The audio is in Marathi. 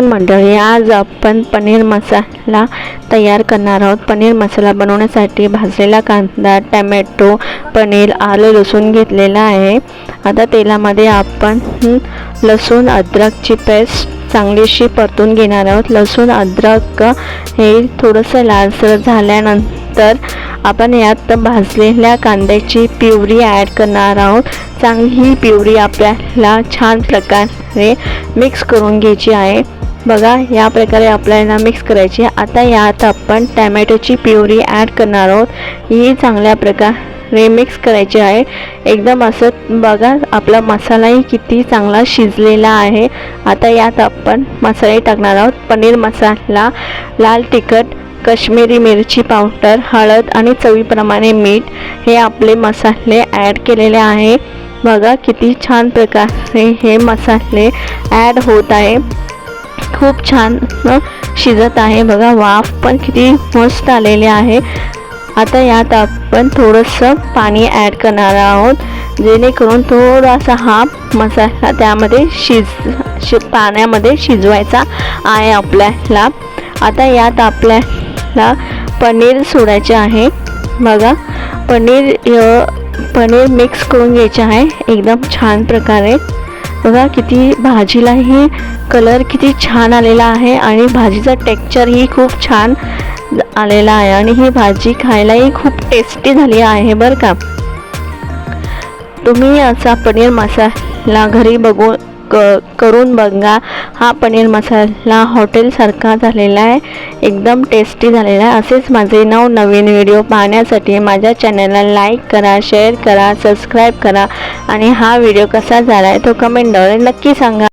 तर मंडळी आज आपण पनीर मसाला तयार करणार आहोत. पनीर मसाला बनवण्यासाठी भाजलेला कांदा टमॅटो पनीर आलं लसूण घेतलेला आहे. आता तेलामध्ये आपण लसूण अद्रकची पेस्ट चांगलीशी परतून घेणार आहोत. लसूण अद्रक हे थोडंसं लालसर झाल्यानंतर आपण यात भाजलेल्या कांद्याची प्युरी ॲड करणार आहोत. चांगली ही प्युरी आपल्याला छान प्रकारे मिक्स करून घ्यायची आहे. बघा या प्रकारे आपल्याला मिक्स करायची. आहे. आता यात आपण टॅमॅटोची प्युरी ॲड करणार आहोत. ही चांगल्या प्रकारे मिक्स करायची आहे. एकदम असं बघा आपला मसालाही किती चांगला शिजलेला आहे. आता यात आपण मसाले टाकणार आहोत. पनीर मसाला लाल तिखट कश्मीरी मिरची पावडर हळद आणि चवीप्रमाणे मीठ हे आपले मसाले ॲड केलेले आहे. बघा किती छान प्रकारे हे मसाले ॲड होत आहे. खूप छान शिजत आहे. बघा वाफ पण किती मस्त आलेले आहे. आता यात आपण थोडंसं पाणी ॲड करणार आहोत जेणेकरून थोडासा हा मसाला त्यामध्ये शिज शि पाण्यामध्ये शिजवायचा आहे आपल्याला. आता यात आपल्याला पनीर सोडायचे आहे. बघा पनीर पनीर मिक्स करून घ्यायचे आहे. एकदम छान प्रकारे. बघा किती भाजीलाही कलर किती छान आलेला आहे आणि भाजीचा टेक्चरही खूप छान आलेला आहे आणि ही भाजी खायलाही खूप टेस्टी झाली आहे बरं का. तुम्ही असा पनीर मसाला घरी बघून क करून बघा. हा पनीर मसाला हॉटेलसारखा झालेला आहे. एकदम टेस्टी झालेला आहे. असेच माझे नवनवीन व्हिडिओ पाहण्यासाठी माझ्या चॅनलला लाईक करा शेअर करा सबस्क्राईब करा. आणि हा व्हिडिओ कसा झाला आहे तो कमेंटद्वारे नक्की सांगा.